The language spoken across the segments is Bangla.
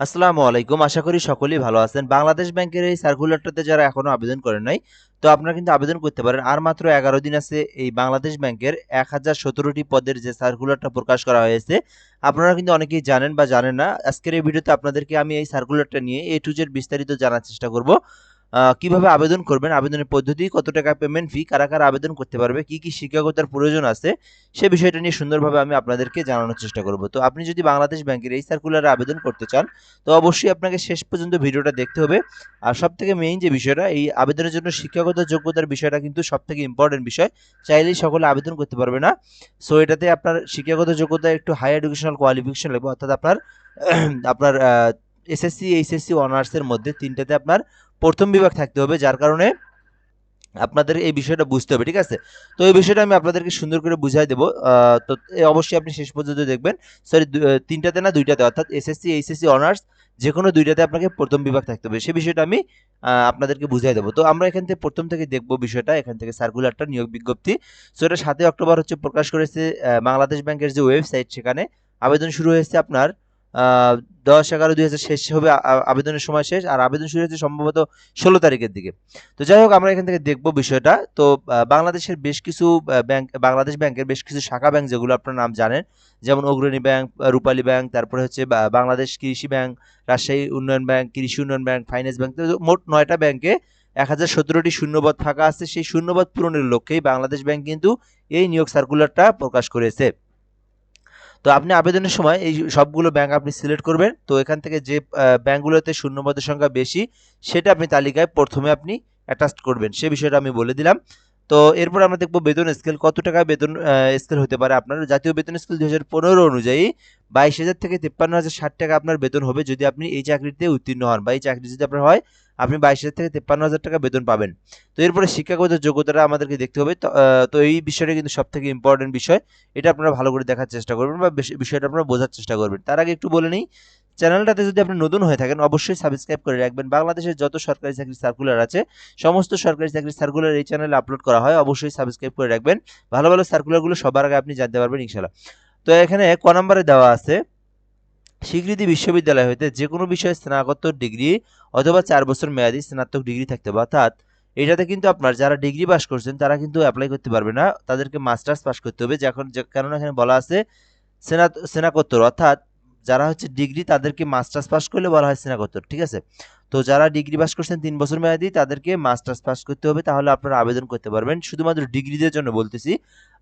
আসসালামু আলাইকুম। আশা করি সকলেই ভালো আছেন। বাংলাদেশ ব্যাংকের এই সার্কুলারটাতে যারা এখনও আবেদন করেন নাই, তো আপনারা কিন্তু আবেদন করতে পারেন। আর মাত্র এগারো দিন আছে এই বাংলাদেশ ব্যাংকের এক হাজার সতেরোটি পদের যে সার্কুলারটা প্রকাশ করা হয়েছে। আপনারা কিন্তু অনেকেই জানেন বা জানেন না। আজকের এই ভিডিওতে আপনাদেরকে আমি এই সার্কুলারটা নিয়ে এ টু জেড বিস্তারিত জানার চেষ্টা করব। কীভাবে আবেদন করবেন, আবেদনের পদ্ধতি, কত টাকা পেমেন্ট ফি কারা কারা আবেদন করতে পারবে, কি কি শিক্ষকতার প্রয়োজন আছে, সে বিষয়টা নিয়ে সুন্দরভাবে আমি আপনাদেরকে জানানোর চেষ্টা করব। তো আপনি যদি বাংলাদেশ ব্যাংকের এই সার্কুলারে আবেদন করতে চান, তো অবশ্যই আপনাকে শেষ পর্যন্ত ভিডিওটা দেখতে হবে। আর সব থেকে মেইন যে বিষয়টা, এই আবেদনের জন্য শিক্ষাগত যোগ্যতার বিষয়টা কিন্তু সব থেকে ইম্পর্টেন্ট বিষয়। চাইলেই সকলে আবেদন করতে পারবে না। সো এটাতে আপনার শিক্ষাগত যোগ্যতা, একটু হাই এডুকেশনাল কোয়ালিফিকেশন লাগবে, অর্থাৎ আপনার আপনার এসএসসি এইচএসসি অনার্সের মধ্যে তিনটাতে আপনার প্রথম বিভাগ থাকতে হবে, যার কারণে আপনাদের এই বিষয়টা বুঝতে হবে, ঠিক আছে? তো এই বিষয়টা আমি আপনাদেরকে সুন্দর করে বুঝাই দেবো। তো অবশ্যই আপনি শেষ পর্যন্ত দেখবেন। সরি তিনটাতে না, দুইটাতে, অর্থাৎ এসএসসি এইচএসসি অনার্স যে কোনো দুইটাতে আপনাকে প্রথম বিভাগ থাকতে হবে। সে বিষয়টা আমি আপনাদেরকে বুঝাই দেবো। তো আমরা এখান থেকে প্রথম থেকে দেখব বিষয়টা, এখান থেকে সার্কুলারটা নিয়োগ বিজ্ঞপ্তি। সো এটা সাতই অক্টোবর হচ্ছে প্রকাশ করেছে বাংলাদেশ ব্যাংকের যে ওয়েবসাইট সেখানে আবেদন শুরু হয়েছে আপনার দশ এগারো দুই হাজার শেষ হবে আবেদনের সময় শেষ, আর আবেদন শুরু হয়েছে সম্ভবত ষোলো তারিখের দিকে। তো যাই হোক, আমরা এখান থেকে দেখব বিষয়টা। তো বাংলাদেশের বেশ কিছু ব্যাংক, বাংলাদেশ ব্যাংকের বেশ কিছু শাখা ব্যাংক যেগুলো আপনার নাম জানেন, যেমন অগ্রণী ব্যাংক, রূপালী ব্যাংক, তারপরে হচ্ছে বাংলাদেশ কৃষি ব্যাংক, রাজশাহী উন্নয়ন ব্যাংক, কৃষি উন্নয়ন ব্যাংক, ফাইন্যান্স ব্যাংক মোট নয়টা ব্যাংকে এক হাজার সতেরোটি শূন্যপদ ফাঁকা আছে। সেই শূন্যপদ পূরণের লক্ষ্যেই বাংলাদেশ ব্যাংক কিন্তু এই নিয়োগ সার্কুলারটা প্রকাশ করেছে। তো আপনি আবেদনের সময় এই সবগুলো ব্যাংক আপনি সিলেক্ট করবেন। তো এখান থেকে যে ব্যাংকগুলোতে শূন্যপদের সংখ্যা বেশি, সেটা আপনি তালিকায় প্রথমে আপনি অ্যাটাচ করবেন। সে বিষয়টা আমি বলে দিলাম। তো এরপর আমরা দেখব বেতন স্কেল, কত টাকা বেতন স্কেল হতে পারে আপনার। জাতীয় বেতন স্কেল দুই হাজার পনেরো অনুযায়ী বাইশ হাজার থেকে তিপ্পান্ন হাজার ষাট টাকা আপনার বেতন হবে যদি আপনি এই চাকরিতে উত্তীর্ণ হন বা এই চাকরি যদি আপনার হয়, আপনি বাইশ হাজার থেকে তিপ্পান্ন হাজার টাকা বেতন পাবেন। তো এরপরে শিক্ষাগত যোগ্যতাটা আমাদেরকে দেখতে হবে। তো এই বিষয়টা কিন্তু সব থেকে ইম্পর্টেন্ট বিষয়। এটা আপনারা ভালো করে দেখার চেষ্টা করবেন বা বিষয়টা আপনারা বোঝার চেষ্টা করবেন। তার আগে একটু বলে নিই চ্যানেলটাতে যদি আপনি নতুন হয়ে থাকেন, অবশ্যই সাবস্ক্রাইব করে রাখবেন। বাংলাদেশের যত সরকারি চাকরির সার্কুলার আছে, সমস্ত সরকারি চাকরি সার্কুলার এই চ্যানেলে আপলোড করা হয়, অবশ্যই সাবস্ক্রাইব করে রাখবেন। ভালো ভালো সার্কুলারগুলো সবার আগে আপনি জানতে পারবেন ইনশাল্লাহ তো এখানে ক নম্বরে দেওয়া আছে, স্বীকৃতি বিশ্ববিদ্যালয় হইতে যে কোনো বিষয়ে স্নাতকোত্তর ডিগ্রি অথবা চার বছর মেয়াদী স্নাতক ডিগ্রি থাকতে হবে। অর্থাৎ এটাতে কিন্তু আপনার যারা ডিগ্রি পাস করছেন, তারা কিন্তু অ্যাপ্লাই করতে পারবে না। তাদেরকে মাস্টার্স পাস করতে হবে, যখন কারণ এখানে বলা আছে, স্নাত, স্নাতকোত্তর। অর্থাৎ যারা হচ্ছে ডিগ্রি তাদেরকে মাস্টার্স পাস করলে বলা হয় স্নাতকোত্তর, ঠিক আছে? তো যারা ডিগ্রি পাস করছেন, তিন বছর মেয়াদি, তাদেরকে মাস্টার্স পাস করতে হবে, তাহলে আপনারা আবেদন করতে পারবেন। শুধুমাত্র ডিগ্রিদের জন্য বলতেছি।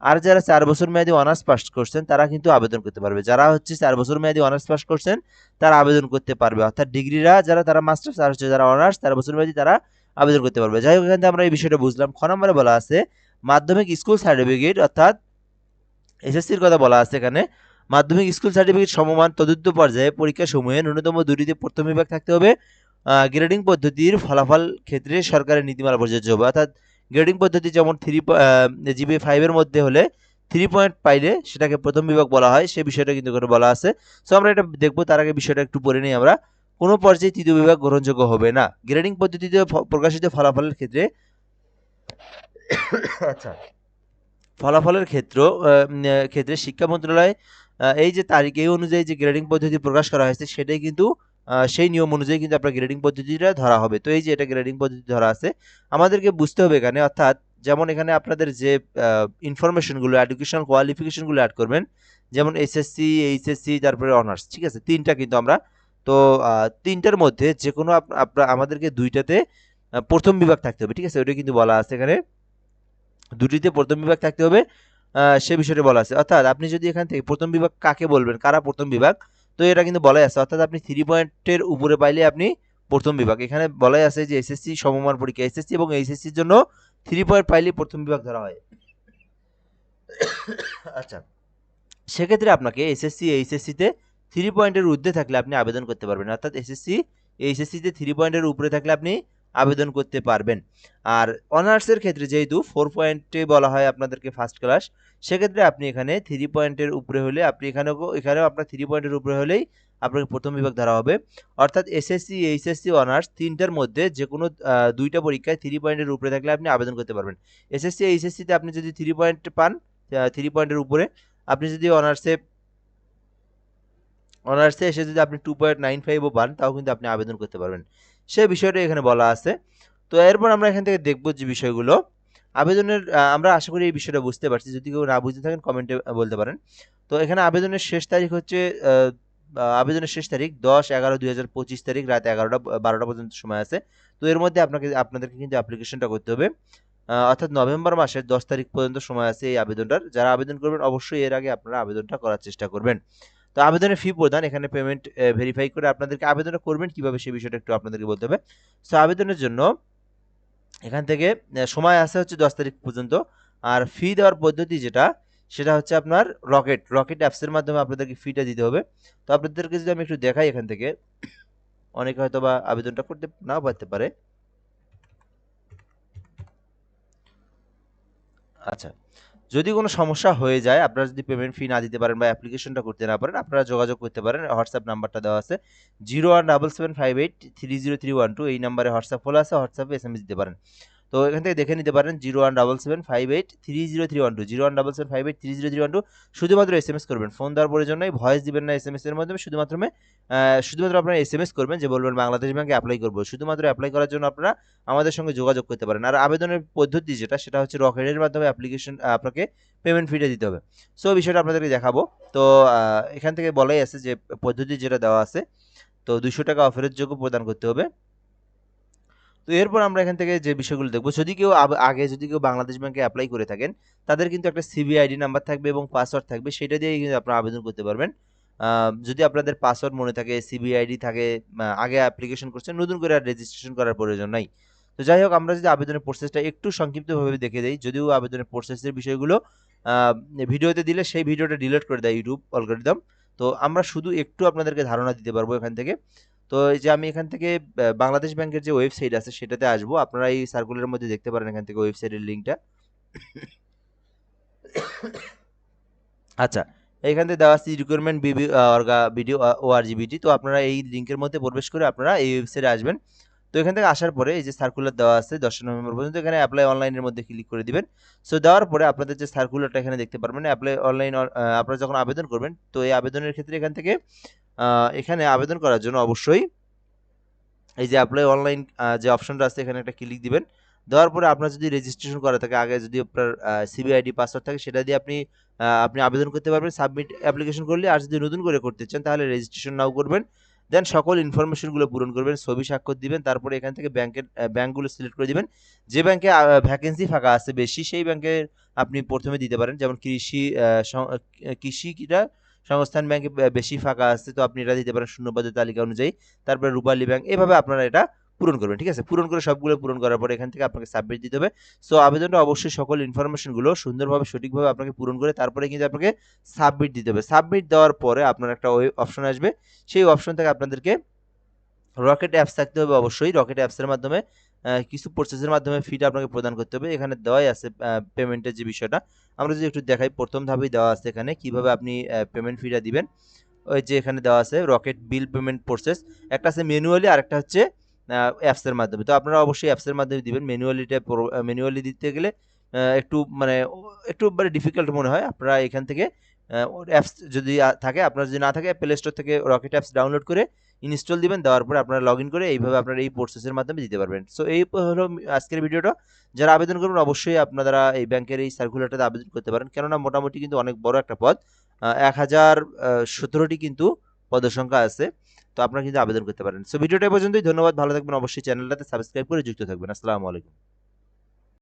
আর যারা চার বছর মেয়াদি অনার্স পাস করছেন, তারা কিন্তু আবেদন করতে পারবে। যারা হচ্ছে চার বছর মেয়াদি অনার্স পাস করছেন, তারা আবেদন করতে পারবে। অর্থাৎ ডিগ্রিরা যারা, তারা মাস্টার্স, আর হচ্ছে যারা অনার্স, চার বছর মেয়াদি তারা আবেদন করতে পারবে। যাই হোক, এখান আমরা এই বিষয়টা বুঝলাম। খ নম্বরে বলা আছে, মাধ্যমিক স্কুল সার্টিফিকেট, অর্থাৎ এসএসসির কথা বলা আছে এখানে। মাধ্যমিক স্কুল সার্টিফিকেট সমমান তদুদ্ধ পর্যায়ে পরীক্ষা সময়ে ন্যূনতম দুটিতে প্রথম বিভাগ থাকতে হবে। গ্রেডিং পদ্ধতির ফলাফল ক্ষেত্রে সরকারের নীতিমালা প্রযোজ্য হবে। অর্থাৎ গ্রেডিং পদ্ধতি যেমন থ্রি জিবি ফাইভের মধ্যে হলে থ্রি পয়েন্ট পাইলে সেটাকে প্রথম বিভাগ বলা হয়। সে বিষয়টা কিন্তু এখানে বলা আছে। সো আমরা এটা দেখব তার আগে বিষয়টা একটু পড়ে নিই আমরা। কোনো পর্যায়ে তৃতীয় বিভাগ গ্রহণযোগ্য হবে না। গ্রেডিং পদ্ধতিতে প্রকাশিত ফলাফলের ক্ষেত্রে আচ্ছা। ফলাফলের ক্ষেত্র ক্ষেত্রে শিক্ষা মন্ত্রণালয় এই যে তারিখ, এই অনুযায়ী যে গ্রেডিং পদ্ধতি প্রকাশ করা হয়েছে, সেটাই কিন্তু সেই নিয়ম অনুযায়ী কিন্তু আপনার গ্রেডিং পদ্ধতিটা ধরা হবে। তো এই যে এটা গ্রেডিং পদ্ধতি ধরা আছে, আমাদেরকে বুঝতে হবে এখানে, অর্থাৎ যেমন এখানে আপনাদের যে ইনফরমেশনগুলো এডুকেশনাল কোয়ালিফিকেশনগুলো অ্যাড করবেন, যেমন এসএসসি এইচএসসি তারপরে অনার্স ঠিক আছে? তিনটা কিন্তু আমরা, তো তিনটার মধ্যে যে কোনো আপ- আপনার আমাদেরকে দুইটাতে প্রথম বিভাগ থাকতে হবে, ঠিক আছে? ওইটা কিন্তু বলা আছে এখানে। দুটিতে প্রথম বিভাগ থাকতে হবে সে বিষয়টি বলা আছে। অর্থাৎ আপনি যদি এখান থেকে প্রথম বিভাগ কাকে বলবেন? কারা প্রথম বিভাগ? তো এটা কিন্তু বলাই আছে। অর্থাৎ আপনি থ্রি পয়েন্টের উপরে পাইলে আপনি প্রথম বিভাগ। এখানে বলাই আছে যে এসএসসি সমমান পরীক্ষা। এসএসসি এবং এইচএসসির জন্য থ্রি পয়েন্ট পাইলে প্রথম বিভাগ ধরা হয়। আচ্ছা। সেক্ষেত্রে আপনাকে এসএসসি এইচএসসিতে থ্রি পয়েন্টের ঊর্ধ্বে থাকলে আপনি আবেদন করতে পারবেন। অর্থাৎ এসএসসি এইচএসসিতে থ্রি পয়েন্টের উপরে থাকলে আপনি আবেদন করতে পারবেন। আর অনার্সের ক্ষেত্রে যেহেতু ফোর পয়েন্টে বলা হয় আপনাদেরকে ফার্স্ট ক্লাস সেক্ষেত্রে আপনি এখানে থ্রি পয়েন্টের উপরে হলে আপনি এখানেও এখানেও আপনার থ্রি পয়েন্টের উপরে হলেই আপনাকে প্রথম বিভাগ ধরা হবে। অর্থাৎ এসএসসি এইচএসসি অনার্স তিনটার মধ্যে যে কোনো দুইটা পরীক্ষায় থ্রি পয়েন্টের উপরে থাকলে আপনি আবেদন করতে পারবেন। এসএসসি এইচএসসিতে আপনি যদি থ্রি পয়েন্ট পান থ্রি পয়েন্টের উপরে, আপনি যদি অনার্সে অনার্সে এসে যদি আপনি টু পয়েন্ট নাইন ফাইভও পান, তাও কিন্তু আপনি আবেদন করতে পারবেন। সেই বিষয়টা এখানে বলা আছে। তো এরপর আমরা এখান থেকে দেখব যে বিষয়গুলো। আবেদনের আমরা আশা করি এই বিষয়টা বুঝতে পারছি। যদি কেউ না বুঝতে থাকেন, কমেন্টে বলতে পারেন। তো এখানে আবেদনের শেষ তারিখ হচ্ছে আবেদনের শেষ তারিখ দশ এগারো দুই হাজার পঁচিশ তারিখ রাত এগারোটা, বারোটা পর্যন্ত সময় আছে। তো এর মধ্যে আপনাকে, আপনাদেরকে কিন্তু অ্যাপ্লিকেশনটা করতে হবে। অর্থাৎ নভেম্বর মাসের দশ তারিখ পর্যন্ত সময় আছে এই আবেদনটার। যারা আবেদন করবেন, অবশ্যই এর আগে আপনারা আবেদনটা করার চেষ্টা করবেন। তো আবেদনের ফি প্রদান, এখানে পেমেন্ট ভেরিফাই করে আপনাদেরকে আবেদনটা করবেন, কীভাবে সেই বিষয়টা একটু আপনাদেরকে বলতে হবে। সো আবেদনের জন্য এখান থেকে সময় আছে হচ্ছে দশ তারিখ পর্যন্ত। আর ফি দেওয়ার পদ্ধতি যেটা, সেটা হচ্ছে আপনার রকেট রকেট অ্যাপসের মাধ্যমে আপনাদেরকে ফিটা দিতে হবে। তো আপনাদেরকে যদি আমি একটু দেখাই এখান থেকে, অনেকে হয়তো বা আবেদনটা করতে নাও পারতে পারে। আচ্ছা যদি কোনো সমস্যা হয়ে যায়, আপনারা যদি পেমেন্ট ফি না দিতে পারেন বা অ্যাপ্লিকেশনটা করতে না পারেন, আপনারা যোগাযোগ করতে পারেন। হোয়াটসঅ্যাপ নাম্বারটা দেওয়া আছে। Zero one double seven five eight three zero three one two এই নাম্বারে হোয়াটসঅ্যাপ খোলা আছে হোয়াটসঅ্যাপে এস এম এস দিতে পারেন। তো এখান থেকে দেখে নিতে পারেন zero one double seven five eight three zero three one two zero one double seven five eight three zero three one two শুধুমাত্র এস এম এস করবেন। ফোন দেওয়ার প্রয়োজন নেই, ভয়েস দিবেন না এস এম এস এর মাধ্যমে শুধুমাত্র শুধুমাত্র আপনারা এস এম এস করবেন যে বলবেন বাংলাদেশ ব্যাংকে অ্যাপ্লাই করব। শুধুমাত্র অ্যাপ্লাই করার জন্য আপনারা আমাদের সঙ্গে যোগাযোগ করতে পারেন। আর আবেদনের পদ্ধতি যেটা, সেটা হচ্ছে রকেটের মাধ্যমে অ্যাপ্লিকেশন আপনাকে পেমেন্ট ফিটা দিতে হবে। সো বিষয়টা আপনাদেরকে দেখাবো। তো এখান থেকে বলাই আছে যে পদ্ধতি যেটা দেওয়া আছে, তো দুশো টাকা অফারের যোগ্য প্রদান করতে হবে। তো এরপর আমরা এখান থেকে যে বিষয়গুলো দেখব, যদি কেউ আগে যদি কেউ বাংলাদেশ ব্যাংকে অ্যাপ্লাই করে থাকেন, তাদের কিন্তু একটা সিবিআইডি নাম্বার থাকবে এবং পাসওয়ার্ড থাকবে, সেটা দিয়ে কিন্তু আপনারা আবেদন করতে পারবেন। যদি আপনাদের পাসওয়ার্ড মনে থাকে সিবিআইডি থাকে আগে অ্যাপ্লিকেশন করছেন, নতুন করে আর রেজিস্ট্রেশন করার প্রয়োজন নাই। তো যাই হোক, আমরা যদি আবেদনের প্রসেসটা একটু সংক্ষিপ্তভাবে দেখে দিই, যদিও আবেদনের প্রসেসের বিষয়গুলো ভিডিওতে দিলে সেই ভিডিওটা ডিলিট করে দেয় ইউটিউব অলগোরিদম তো আমরা শুধু একটু আপনাদেরকে ধারণা দিতে পারব এখান থেকে। তো এই যে আমি এখান থেকে বাংলাদেশ ব্যাংকের যে ওয়েবসাইট আছে সেটাতে আসব। আপনারা এই সার্কুলারের মধ্যে দেখতে পারেন এখান থেকে ওয়েবসাইটের লিঙ্কটা। আচ্ছা এখান থেকে দেওয়া আছে রিকোয়ারমেন্ট বিবি অর্গা ভিডিও ওআরজিবিটি। তো আপনারা এই লিঙ্কের মধ্যে প্রবেশ করে আপনারা এই ওয়েবসাইটে আসবেন। তো এখান থেকে আসার পরে এই যে সার্কুলার দেওয়া আছে দশই নভেম্বর পর্যন্ত, এখানে অ্যাপ্লাই অনলাইনের মধ্যে ক্লিক করে দিবেন। সো দেওয়ার পরে আপনাদের যে সার্কুলারটা এখানে দেখতে পারবেন অ্যাপ্লাই অনলাইন আপনারা যখন আবেদন করবেন, তো এই আবেদনের ক্ষেত্রে এখান থেকে এখানে আবেদন করার জন্য অবশ্যই এই যে অ্যাপ্লাই অনলাইন যে অপশনটা আছে এখানে একটা ক্লিক দিবেন। দেওয়ার পরে আপনার যদি রেজিস্ট্রেশন করা থাকে আগে যদি আপনার সিবিআইডি পাসওয়ার্ড থাকে সেটা দিয়ে আপনি আপনি আবেদন করতে পারবেন। সাবমিট অ্যাপ্লিকেশন করলে আর যদি নতুন করে করতে চান তাহলে রেজিস্ট্রেশন নাও করবেন। দেন সকল ইনফরমেশনগুলো পূরণ করবেন ছবি স্বাক্ষর দিবেন তারপরে এখান থেকে ব্যাংকের ব্যাংকগুলো সিলেক্ট করে দিবেন। যে ব্যাংকে ভ্যাকেন্সি ফাঁকা আছে বেশি সেই ব্যাংকে আপনি প্রথমে দিতে পারেন। যেমন কৃষি আহ, সং- আহ, কৃষি কিটা সংস্থান ব্যাংকে বেশি ফাঁকা আছে, তো আপনি এটা দিতে পারেন শূন্যপদের তালিকা অনুযায়ী। তারপরে রূপালী ব্যাংক এভাবে আপনারা এটা পূরণ করবেন, ঠিক আছে? পূরণ করে সবগুলো পূরণ করার পরে এখান থেকে আপনাকে সাবমিট দিতে হবে। সো আবেদনটা অবশ্যই সকল ইনফরমেশনগুলো সুন্দরভাবে, সঠিকভাবে আপনাকে পূরণ করে তারপরে কিন্তু আপনাকে সাবমিট দিতে হবে। সাবমিট দেওয়ার পরে আপনার একটা অপশন আসবে। সেই অপশন থেকে আপনাদেরকে রকেট অ্যাপস থাকতে হবে অবশ্যই। রকেট অ্যাপসের মাধ্যমে কিছু প্রসেসের মাধ্যমে ফিটা আপনাকে প্রদান করতে হবে। এখানে দেওয়াই আছে পেমেন্টের যে বিষয়টা। আমরা যদি একটু দেখাই, প্রথম ধাপেই দেওয়া আছে এখানে কীভাবে আপনি পেমেন্ট ফিটা দিবেন। ওই যে এখানে দেওয়া আছে রকেট বিল পেমেন্ট প্রসেস একটা আছে ম্যানুয়ালি আর একটা হচ্ছে অ্যাপসের মাধ্যমে। তো আপনারা অবশ্যই অ্যাপসের মাধ্যমে দিবেন। ম্যানুয়ালিটা ম্যানুয়ালি দিতে গেলে একটু মানে একটু মানে ডিফিকাল্ট মনে হয়। আপনারা এখান থেকে অ্যাপস যদি থাকে, আপনার যদি না থাকে প্লে স্টোর থেকে রকেট অ্যাপস ডাউনলোড করে ইনস্টল দিবেন, দেওয়ার পরে আপনারা লগ ইন করে এইভাবে আপনারা এই প্রসেসের মাধ্যমে দিতে পারবেন। সো এই হলো আজকের ভিডিওটা। যারা আবেদন করবেন, অবশ্যই আপনারা এই ব্যাংকের এই সার্কুলারটাতে আবেদন করতে পারেন। কেননা মোটামুটি কিন্তু অনেক বড় একটা পদ। এক হাজার সতেরোটি কিন্তু পদের সংখ্যা আছে। তো আপনারা কিন্তু আবেদন করতে পারেন। সো ভিডিওটা পর্যন্তই। ধন্যবাদ। ভালো থাকবেন। অবশ্যই চ্যানেলটাতে সাবস্ক্রাইব করে যুক্ত থাকবেন। আসসালামু আলাইকুম।